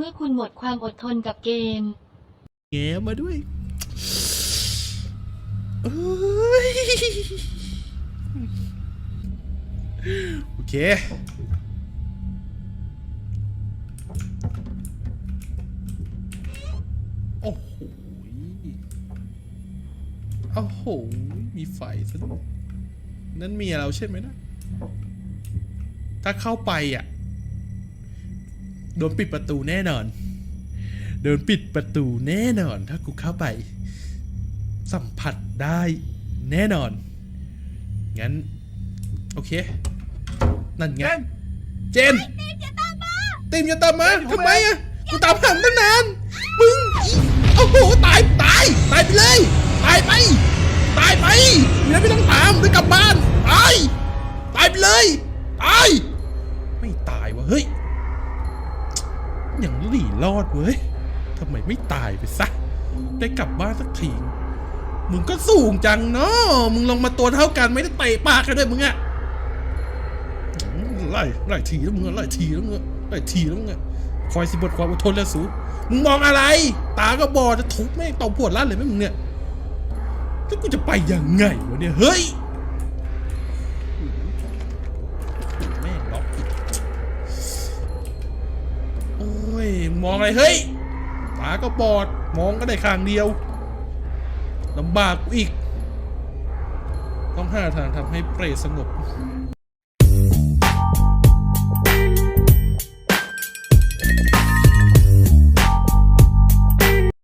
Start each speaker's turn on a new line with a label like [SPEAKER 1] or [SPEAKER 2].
[SPEAKER 1] เมื่อคุณหมดความอดทนกับเกม
[SPEAKER 2] แงมาด้วยเอ้ยโอเค โอ้โหโอ้โห มีไฟซะด้วยนั่นเมียเราใช่ไหมนะ ถ้าเข้าไปอะ โดนปิดประตูแน่นอน โดนปิดประตูแน่นอน ถ้ากูเข้าไป สัมผัสได้แน่นอน งั้น โอเค นั่นไง
[SPEAKER 3] เจน
[SPEAKER 2] เจนติมอย่าตามมาทำไมอะกูตามหาตั้งนานมึงโอ้โหตายตายตายไปเลยตายไปตายไปมีอะไรไม่ต้องตามไปกลับบ้านตายตายไปเลยตายไม่ตายวะเฮ้ยอย่าง หลีรอดเว้ยทำไมไม่ตายไปซะ ได้กลับบ้านสักทีมึงก็สูงจังเนาะมึงลงมาตัวเท่ากันไม่ได้เตะปากกันด้วยมึงอะไล่ไล่ทีแล้วมึงอะไล่ทีแล้วมึงอะไล่ทีแล้วมึงอะคอยสิบทความอดทนแล้วสูมึงมองอะไร ตาก็บอดจะทุบแม่งตบปวดลั่นเลยไหมมึงเนี่ยแล้วกูจะไปยังไงวะเนี่ยเฮ้ย มองอะไรเฮ้ยตาก็บอดมองก็ได้ข้างเดียวลำบากกูอีก ต้องหาทางทำให้เปรตสงบ